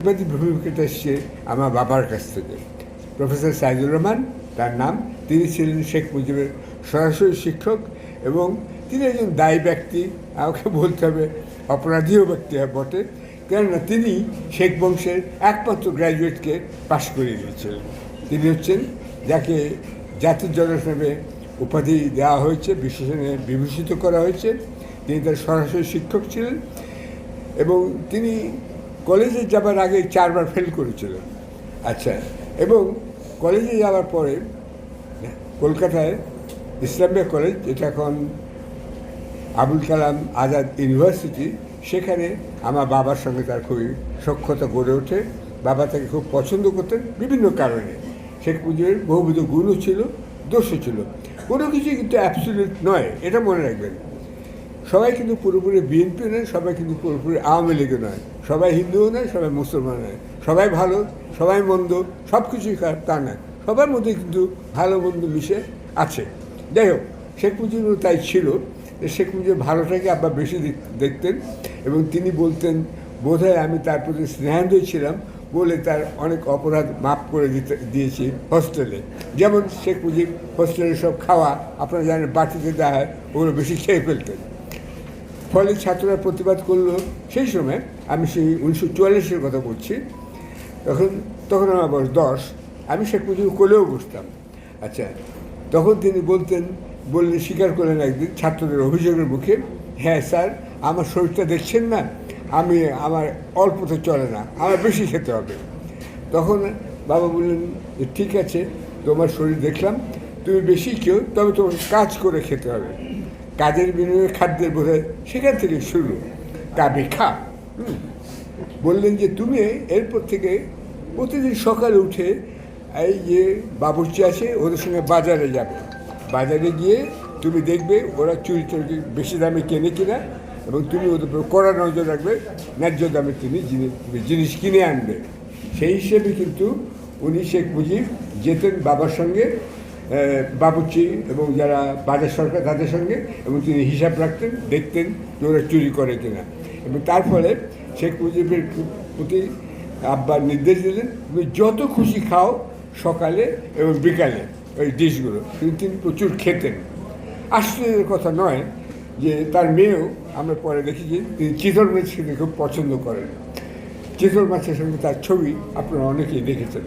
সাংবাদিক ভূমিকাটা এসছে আমার বাবার কাছ থেকে। প্রফেসর সাইদুর রহমান, তার নাম। তিনি ছিলেন শেখ মুজিবের সরাসরি শিক্ষক এবং তিনি একজন দায়ী ব্যক্তি। আমাকে বলতে হবে অপরাধীয় ব্যক্তি বটে কেননা তিনি শেখ বংশের একমাত্র গ্র্যাজুয়েটকে পাশ করিয়ে দিয়েছিলেন তিনি হচ্ছেন যাকে জাতির জনক নামে উপাধি দেওয়া হয়েছে, বিশেষণে বিভূষিত করা হয়েছে। তিনি তার সরাসরি শিক্ষক ছিলেন এবং তিনি কলেজে যাবার আগে চারবার ফেল করেছিলেন আচ্ছা এবং কলেজে যাওয়ার পরে, কলকাতায় ইসলামিয়া কলেজ, যেটা এখন আবুল কালাম আজাদ ইউনিভার্সিটি, সেখানে আমার বাবার সঙ্গে তার খুবই সক্ষতা গড়ে ওঠে। বাবা তাকে খুব পছন্দ করতেন বিভিন্ন কারণে। শেখ মুজিবের বহুবিধ গুণও ছিল, দোষও ছিল। কোনো কিছুই কিন্তু অ্যাবসলিউট নয়, এটা মনে রাখবেন। সবাই কিন্তু পুরোপুরি বিএনপি নয়, সবাই কিন্তু পুরোপুরি আওয়ামী লীগও নয়। সবাই হিন্দুও নয়, সবাই মুসলমান নয়। সবাই ভালো, সবাই মন্দ সব কিছুই তা নয়। সবার মধ্যে কিন্তু ভালো মন্দ মিশে আছে। যাই হোক, শেখ মুজিবুর তাই ছিল শেখ মুজিব ভালোটাকে আবার বেশি দেখ- দেখতেন এবং তিনি বলতেন, বোধহয় আমি তার প্রতি স্নেহান্দই ছিলাম বলে তার অনেক অপরাধ মাফ করে দিতে, দিয়েছি হোস্টেলে। যেমন শেখ মুজিব হোস্টেলে সব খাওয়া, আপনারা জানেন বাটিতে দেওয়া হয়, ওগুলো বেশি খেয়ে ফেলতেন। ফলে ছাত্ররা প্রতিবাদ করল। সেই সময় আমি সেই উনিশশো চুয়াল্লিশের কথা বলছি। তখন তখন আমার বয়স দশ। আমি শেখ মুজিব কোলেও বসতাম। আচ্ছা তখন তিনি বলতেন বললে স্বীকার করলেন একদিন ছাত্রদের অভিযোগের মুখে হ্যাঁ স্যার, আমার শরীরটা দেখছেন না, আমি আমার অল্পতে চলে না, আমার বেশি খেতে হবে। তখন বাবা বললেন ঠিক আছে, তোমার শরীর দেখলাম, তুমি বেশি কেউ তবে তোমার কাজ করে খেতে হবে। কাজের বিনিময়ে খাদ্যের বোধ সেখান থেকে শুরু। কাবে খা হুম। বললেন যে, তুমি এরপর থেকে প্রতিদিন সকালে উঠে এই যে বাবুর্চি আছে, ওদের সঙ্গে বাজারে যাবে। বাজারে গিয়ে তুমি দেখবে ওরা চুরি চুরি বেশি দামে কেনে কিনা এবং তুমি ওদের উপর কড়া নজর রাখবে, ন্যায্য দামে তুমি জিনিস জিনিস কিনে আনবে। সেই হিসেবে কিন্তু উনি শেখ মুজিব যেতেন বাবার সঙ্গে আহ, বাবুর্চি এবং যারা বাজার সরকার তাদের সঙ্গে এবং তিনি হিসাব রাখতেন দেখতেন যে ওরা চুরি করে কিনা। এবং তার ফলে শেখ মুজিবের প্রতি আব্বার নির্দেশ দিলেন তুমি যত খুশি খাও সকালে এবং বিকালে ওই ডিশগুলো। কিন্তু তিনি প্রচুর খেতেন। আশ্চর্যের কথা নয় যে তার মেয়েও আমরা পরে দেখেছি তিনি চিতল মাছ খেতে খুব পছন্দ করেন। চিতল মাছের সঙ্গে তার ছবি আপনারা অনেকেই দেখেছেন।